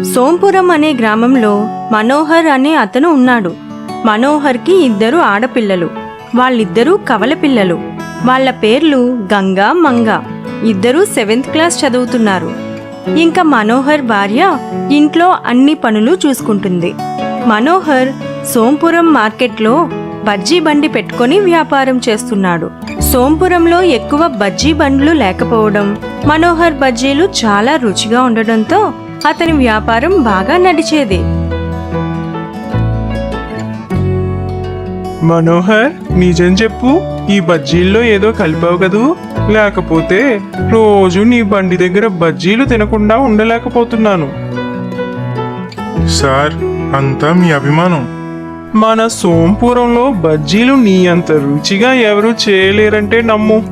సోంపురం అనే గ్రామంలో మనోహర్ అనే అతను ఉన్నాడు. మనోహర్కి ఇద్దరు ఆడపిల్లలు. వాళ్ళిద్దరూ కవల పిల్లలు. వాళ్ళ పేర్లు గంగా మంగ. ఇద్దరూ సెవెంత్ క్లాస్ చదువుతున్నారు. ఇంకా మనోహర్ భార్య ఇంట్లో అన్ని పనులు చూసుకుంటుంది. మనోహర్ సోంపురం మార్కెట్లో బజ్జీ బండి పెట్టుకొని వ్యాపారం చేస్తున్నాడు. సోంపురంలో ఎక్కువ బజ్జీ బండ్లు లేకపోవడం మనోహర్ బజ్జీలు చాలా రుచిగా ఉండడంతో అతని వ్యాపారం బాగా నడిచేది. మనోహర్ నిజం చెప్పు ఈ బజ్జీల్లో ఏదో కలిపావు కదూ? లేకపోతే రోజు నీ బండి దగ్గర బజ్జీలు తినకుండా ఉండలేకపోతున్నాను. సార్ అంతా మీ అభిమానం. మన సోంపురంలో బజ్జీలు నీ అంత రుచిగా ఎవరు చేయలేరంటే నమ్ము.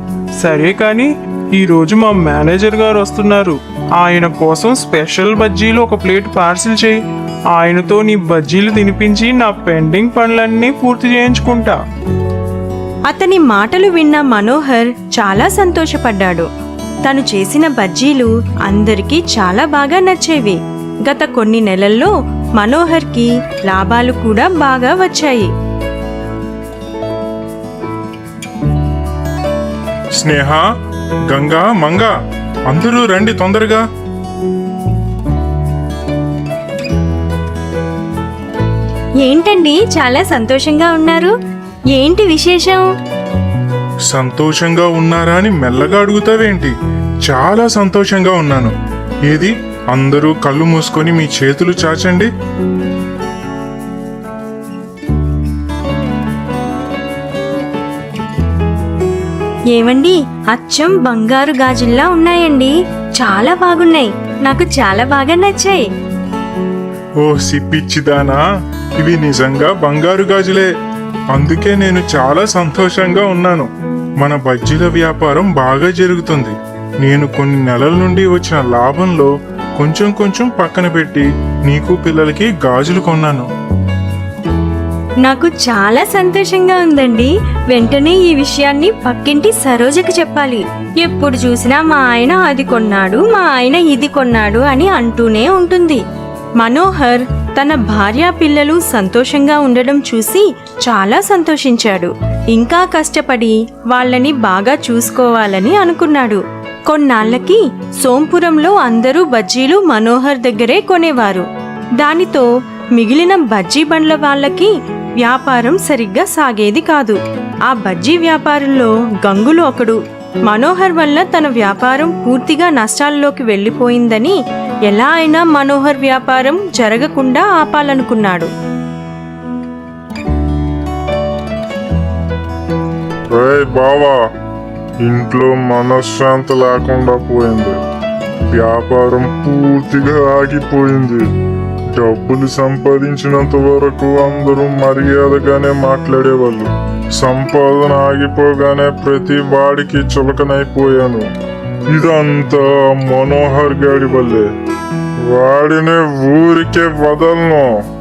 సరే కానీ ఈరోజు మా మేనేజర్ గారు వస్తున్నారు. ఆయన కోసం స్పెషల్ బజ్జీలు ఒక ప్లేట్ పార్సిల్ చేయి. ఆయనతో నీ బజ్జీలు తినిపించి నా పెండింగ్ పనులన్నీ పూర్తి చేయించుకుంటా. అతని మాటలు విన్న మనోహర్ చాలా సంతోషపడ్డాడు. తను చేసిన బజ్జీలు అందరికీ చాలా బాగా నచ్చేవి. గత కొన్ని నెలల్లో మనోహర్కి లాభాలు కూడా బాగా వచ్చాయి. స్నేహ గంగా మంగ. అందరూ రండి తొందరగా. ఏంటండి చాలా సంతోషంగా ఉన్నారు? ఏంటి విశేషం? సంతోషంగా ఉన్నారా అని మెల్లగా అడుగుతావేంటి? చాలా సంతోషంగా ఉన్నాను. ఏది? అందరూ కళ్ళు మూసుకొని మీ చేతులు చాచండి. ఏమండి అచ్చం బంగారు గాజుల్లా ఉన్నాయండి. చాలా బాగున్నాయి. నాకు చాలా బాగా నచ్చాయి. ఓ సిప్పిచ్చిదానా? ఇవి నిజంగా బంగారు గాజులే. అందుకే నేను చాలా సంతోషంగా ఉన్నాను. మన బజ్జీల వ్యాపారం బాగా జరుగుతుంది. నేను కొన్ని నెలల నుండి వచ్చిన లాభంలో కొంచెం కొంచెం పక్కన పెట్టి నీకు పిల్లలకి గాజులు కొన్నాను. నాకు చాలా సంతోషంగా ఉందండి. వెంటనే ఈ విషయాన్ని పక్కింటి సరోజకి చెప్పాలి. ఎప్పుడు చూసినా మా ఆయన అది కొన్నాడు మా ఆయన ఇది కొన్నాడు అని అంటూనే ఉంటుంది. మనోహర్ తన భార్య పిల్లలు సంతోషంగా ఉండడం చూసి చాలా సంతోషించాడు. ఇంకా కష్టపడి వాళ్ళని బాగా చూసుకోవాలని అనుకున్నాడు. కొన్నాళ్ళకి సోంపురంలో అందరూ బజ్జీలు మనోహర్ దగ్గరే కొనేవారు. దానితో మిగిలిన బజ్జీ బండ్ల వాళ్ళకి వ్యాపారం సరిగ్గా సాగేది కాదు. ఆ బజ్జీ వ్యాపారంలో గంగులు ఒకడు. మనోహర్ వల్ల తన వ్యాపారం పూర్తిగా నష్టాల్లోకి వెళ్ళిపోయిందని ఎలా అయినా మనోహర్ వ్యాపారం జరగకుండా ఆపాలనుకున్నాడు. బావా ఇంట్లో మనశ్శాంతి లేకుండా పోయింది. వ్యాపారం పూర్తిగా ఆగిపోయింది. డబ్బులు సంపాదించినంత వరకు అందరూ మర్యాదగానే మాట్లాడేవాళ్ళు. సంపాదన ఆగిపోగానే ప్రతి వాడికి చులకనైపోయాను. ఇదంతా మనోహర్ గాడి వల్లే. వాడిని ఊరికే వదలను.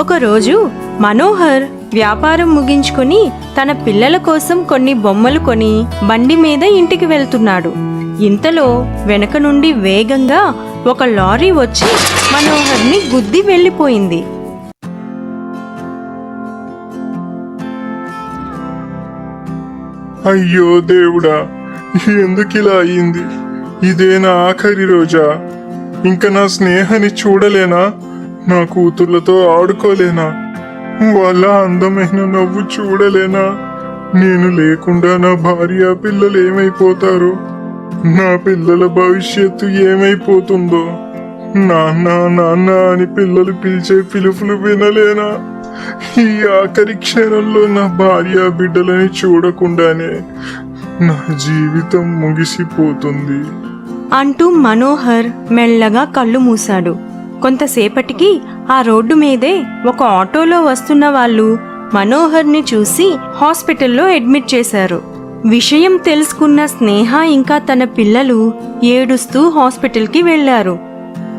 ఒకరోజు మనోహర్ వ్యాపారం ముగించుకుని తన పిల్లల కోసం కొన్ని బొమ్మలు కొని బండి మీద ఇంటికి వెళ్తున్నాడు. ఇంతలో వెనక నుండి వేగంగా ఒక లారీ వచ్చి మనోహర్ని గుద్ది వెళ్ళిపోయింది. అయ్యో దేవుడా ఎందుకు ఇలా అయ్యింది? ఇదే నా ఆఖరి రోజా. ఇంకా నా స్నేహాన్ని చూడలేనా? నా కూతుర్లతో ఆడుకోలేనా? వాళ్ళ అందమైన నవ్వు చూడలేనా? నేను లేకుండా నా భార్య పిల్లలు ఏమైపోతారు? నా పిల్లల భవిష్యత్తు ఏమైపోతుందో? నాన్న నాన్న అని పిల్లలు పిలిచే పిలుపులు వినలేనా? ఈ ఆఖరి క్షణంలో నా భార్య బిడ్డలని చూడకుండానే నా జీవితం ముగిసిపోతుంది. అంటూ మనోహర్ మెల్లగా కళ్ళు మూశాడు. కొంతసేపటికి ఆ రోడ్డు మీదే ఒక ఆటోలో వస్తున్న వాళ్ళు మనోహర్ని చూసి హాస్పిటల్లో అడ్మిట్ చేశారు. విషయం తెలుసుకున్న స్నేహ ఇంకా తన పిల్లలు ఏడుస్తూ హాస్పిటల్కి వెళ్ళారు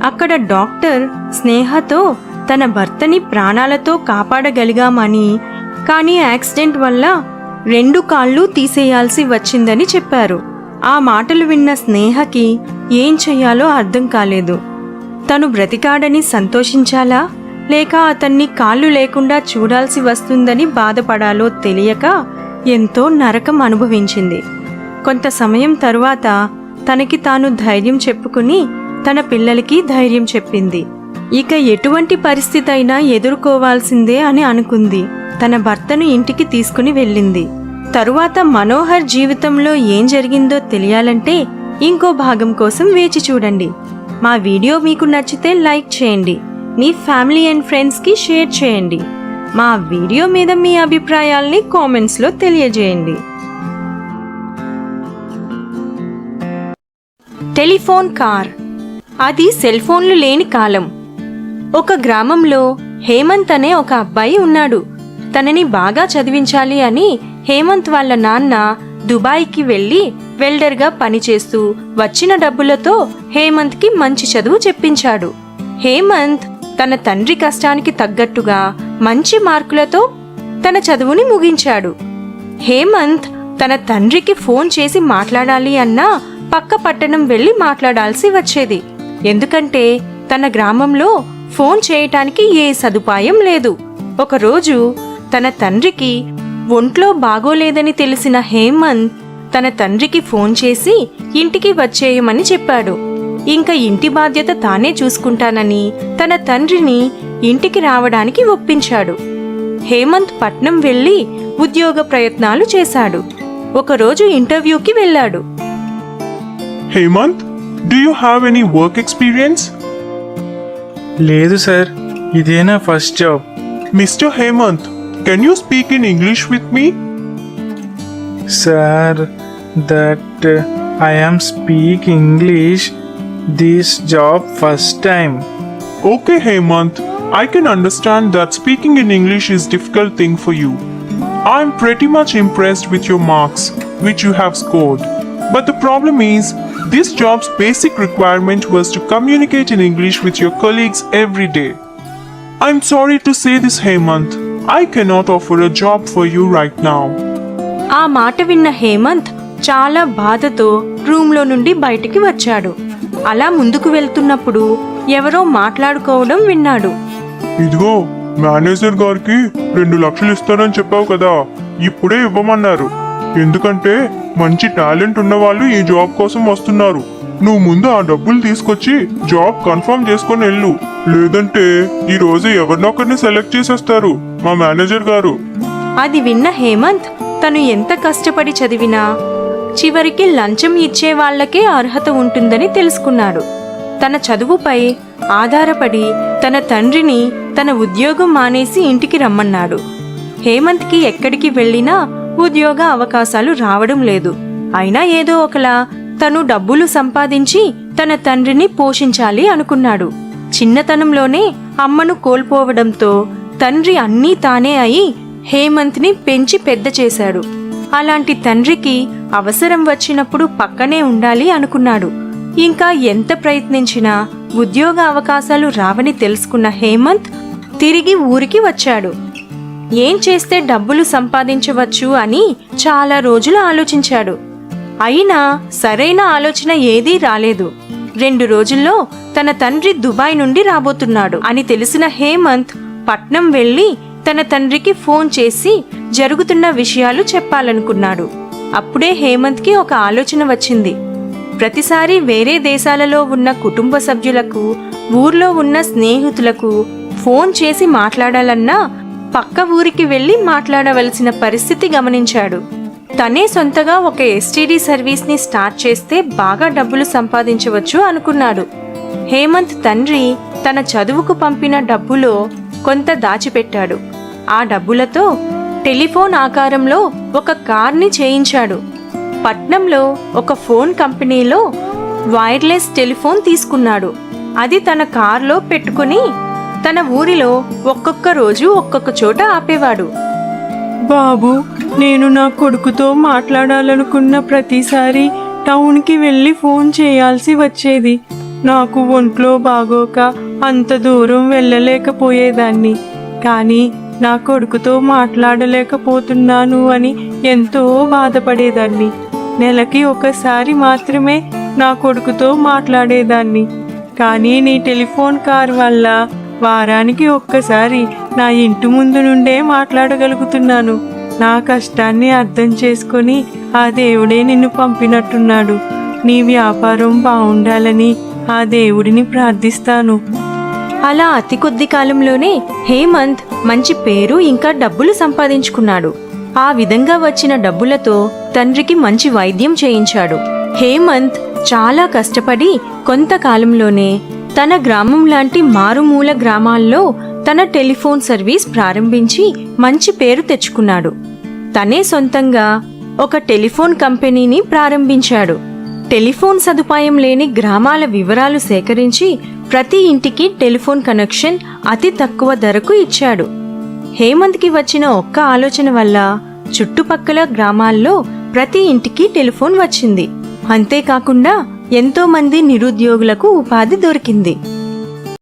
అక్కడ డాక్టర్ స్నేహతో తన భర్తని ప్రాణాలతో కాపాడగలిగామని కానీ యాక్సిడెంట్ వల్ల రెండు కాళ్ళు తీసేయాల్సి వచ్చిందని చెప్పారు. ఆ మాటలు విన్న స్నేహకి ఏం చెయ్యాలో అర్థం కాలేదు. తను బ్రతికాడని సంతోషించాలా? లేక అతన్ని కాళ్ళు లేకుండా చూడాల్సి వస్తుందని బాధపడాలో తెలియక ఎంతో నరకం అనుభవించింది. కొంత సమయం తరువాత తనకి తాను ధైర్యం చెప్పుకుని తన పిల్లలకి ధైర్యం చెప్పింది. ఇక ఎటువంటి పరిస్థితి అయినా ఎదుర్కోవాల్సిందే అని అనుకుంది. తన భర్తను ఇంటికి తీసుకుని వెళ్ళింది. తరువాత మనోహర్ జీవితంలో ఏం జరిగిందో తెలియాలంటే ఇంకో భాగం కోసం వేచి చూడండి. మా వీడియో మీకు నచ్చితే లైక్ చేయండి. మీ ఫ్యామిలీ అండ్ ఫ్రెండ్స్కి షేర్ చేయండి. మా వీడియో మీద మీ అభిప్రాయాల్ని కామెంట్స్లో తెలియజేయండి. Telephone car. అది సెల్ ఫోన్లు లేని కాలం. ఒక గ్రామంలో హేమంత్ అనే ఒక అబ్బాయి ఉన్నాడు. తనని బాగా చదివించాలి అని హేమంత్ వాళ్ళ నాన్న దుబాయ్కి వెళ్ళి వెల్డర్గా పనిచేస్తూ వచ్చిన డబ్బులతో హేమంత్కి మంచి చదువు చెప్పించాడు. హేమంత్ తన తండ్రి కష్టానికి తగ్గట్టుగా మంచి మార్కులతో తన చదువుని ముగించాడు. హేమంత్ తన తండ్రికి ఫోన్ చేసి మాట్లాడాలి అన్నా పక్క పట్టణం వెళ్ళి మాట్లాడాల్సి వచ్చేది. ఎందుకంటే తన గ్రామంలో ఫోన్ చేయటానికి ఏ సదుపాయం లేదు. ఒకరోజు తన తండ్రికి ఒంట్లో బాగోలేదని తెలిసిన హేమంత్ తన తండ్రికి ఫోన్ చేసి ఇంటికి వచ్చేయమని చెప్పాడు. ఇంకా ఇంటి బాధ్యత తానే చూసుకుంటానని తన తండ్రిని ఇంటికి రావడానికి ఒప్పించాడు. హేమంత్ పట్నం వెళ్ళి ఉద్యోగ ప్రయత్నాలు చేశాడు. ఒకరోజు ఇంటర్వ్యూకి వెళ్ళాడు. Hemanth do you have any work experience లేదు సార్ ఇదే నా first job? Mister Hemanth can you speak in English with me sir that I am speak English This job first time Okay, Hemant, I can understand that speaking in English is difficult thing for you. I'm pretty much impressed with your marks, which you have scored. But the problem is, this job's basic requirement was to communicate in English with your colleagues every day. I'm sorry to say this, Hemant. I cannot offer a job for you right now. ఆ మాట విన్న హేమంత్ చాలా బాధతో రూమ్లో నుండి బయటికి వచ్చాడు అలా ముందుకు వెళ్తున్నప్పుడు ఎవరో మాట్లాడుకోవడం విన్నాడు. ఇదిగో మేనేజర్ గారికి రెండు లక్షలు ఇస్తానని చెప్పావు కదా ఇప్పుడే ఇవ్వమన్నారు. ఎందుకంటే మంచి టాలెంట్ ఉన్న వాళ్ళు ఈ జాబ్ కోసం వస్తున్నారు. నువ్వు ముందు ఆ డబ్బులు తీసుకొచ్చి జాబ్ కన్ఫర్మ్ చేసుకొని వెళ్ళు. లేదంటే ఈ రోజు ఎవరినొకరిని సెలెక్ట్ చేసేస్తారు మా మేనేజర్ గారు. అది విన్న హేమంత్ తను ఎంత కష్టపడి చదివినా చివరికి లంచం ఇచ్చే వాళ్ళకే అర్హత ఉంటుందని తెలుసుకున్నాడు. తన చదువుపై ఆధారపడి తన తండ్రిని తన ఉద్యోగం మానేసి ఇంటికి రమ్మన్నాడు. హేమంత్కి ఎక్కడికి వెళ్ళినా ఉద్యోగ అవకాశాలు రావడం లేదు. అయినా ఏదో ఒకలా తను డబ్బులు సంపాదించి తన తండ్రిని పోషించాలి అనుకున్నాడు. చిన్నతనంలోనే అమ్మను కోల్పోవడంతో తండ్రి అన్నీ తానే అయి హేమంత్ని పెంచి పెద్ద చేశాడు. అలాంటి తండ్రికి అవసరం వచ్చినప్పుడు పక్కనే ఉండాలి అనుకున్నాడు. ఇంకా ఎంత ప్రయత్నించినా ఉద్యోగ అవకాశాలు రావని తెలుసుకున్న హేమంత్ తిరిగి ఊరికి వచ్చాడు. ఏం చేస్తే డబ్బులు సంపాదించవచ్చు అని చాలా రోజులు ఆలోచించాడు. అయినా సరైన ఆలోచన ఏదీ రాలేదు. రెండు రోజుల్లో తన తండ్రి దుబాయ్ నుండి రాబోతున్నాడు అని తెలిసిన హేమంత్ పట్నం వెళ్ళి తన తండ్రికి ఫోన్ చేసి జరుగుతున్న విషయాలు చెప్పాలనుకున్నాడు. అప్పుడే హేమంత్కి ఒక ఆలోచన వచ్చింది. ప్రతిసారి వేరే దేశాలలో ఉన్న కుటుంబ సభ్యులకు ఊర్లో ఉన్న స్నేహితులకు ఫోన్ చేసి మాట్లాడాలన్నా పక్క ఊరికి వెళ్ళి మాట్లాడవలసిన పరిస్థితి గమనించాడు. తనే సొంతగా ఒక ఎస్టీడీ సర్వీస్ని స్టార్ట్ చేస్తే బాగా డబ్బులు సంపాదించవచ్చు అనుకున్నాడు. హేమంత్ తండ్రి తన చదువుకు పంపిన డబ్బులో కొంత దాచిపెట్టాడు. ఆ డబ్బులతో టెలిఫోన్ ఆకారంలో ఒక కార్ని చేయించాడు. పట్నంలో ఒక ఫోన్ కంపెనీలో వైర్లెస్ టెలిఫోన్ తీసుకున్నాడు. అది తన కార్లో పెట్టుకుని తన ఊరిలో ఒక్కొక్క రోజు ఒక్కొక్క చోట ఆపేవాడు. బాబు నేను నా కొడుకుతో మాట్లాడాలనుకున్న ప్రతిసారి టౌన్కి వెళ్ళి ఫోన్ చేయాల్సి వచ్చేది. నాకు ఒంట్లో బాగోక అంత దూరం వెళ్ళలేకపోయేదాన్ని. కానీ నా కొడుకుతో మాట్లాడలేకపోతున్నాను అని ఎంతో బాధపడేదాన్ని. నెలకి ఒకసారి మాత్రమే నా కొడుకుతో మాట్లాడేదాన్ని. కానీ నీ టెలిఫోన్ కార్ వల్ల వారానికి ఒక్కసారి నా ఇంటి ముందు నుండే మాట్లాడగలుగుతున్నాను. నా కష్టాన్ని అర్థం చేసుకొని ఆ దేవుడే నిన్ను పంపినట్టున్నాడు. నీ వ్యాపారం బాగుండాలని ఆ దేవుడిని ప్రార్థిస్తాను. అలా అతి కొద్ది కాలంలోనే హేమంత్ మంచి పేరు ఇంకా డబ్బులు సంపాదించుకున్నాడు. ఆ విధంగా వచ్చిన డబ్బులతో తండ్రికి మంచి వైద్యం చేయించాడు. హేమంత్ చాలా కష్టపడి కొంతకాలంలోనే తన గ్రామం లాంటి మారుమూల గ్రామాల్లో తన టెలిఫోన్ సర్వీస్ ప్రారంభించి మంచి పేరు తెచ్చుకున్నాడు. తనే సొంతంగా ఒక టెలిఫోన్ కంపెనీని ప్రారంభించాడు. టెలిఫోన్ సదుపాయం లేని గ్రామాల వివరాలు సేకరించి ప్రతి ఇంటికి టెలిఫోన్ కనెక్షన్ అతి తక్కువ ధరకు ఇచ్చాడు. హేమంత్కి వచ్చిన ఒక్క ఆలోచన వల్ల చుట్టుపక్కల గ్రామాల్లో ప్రతి ఇంటికి టెలిఫోన్ వచ్చింది. అంతేకాకుండా ఎంతోమంది నిరుద్యోగులకు ఉపాధి దొరికింది.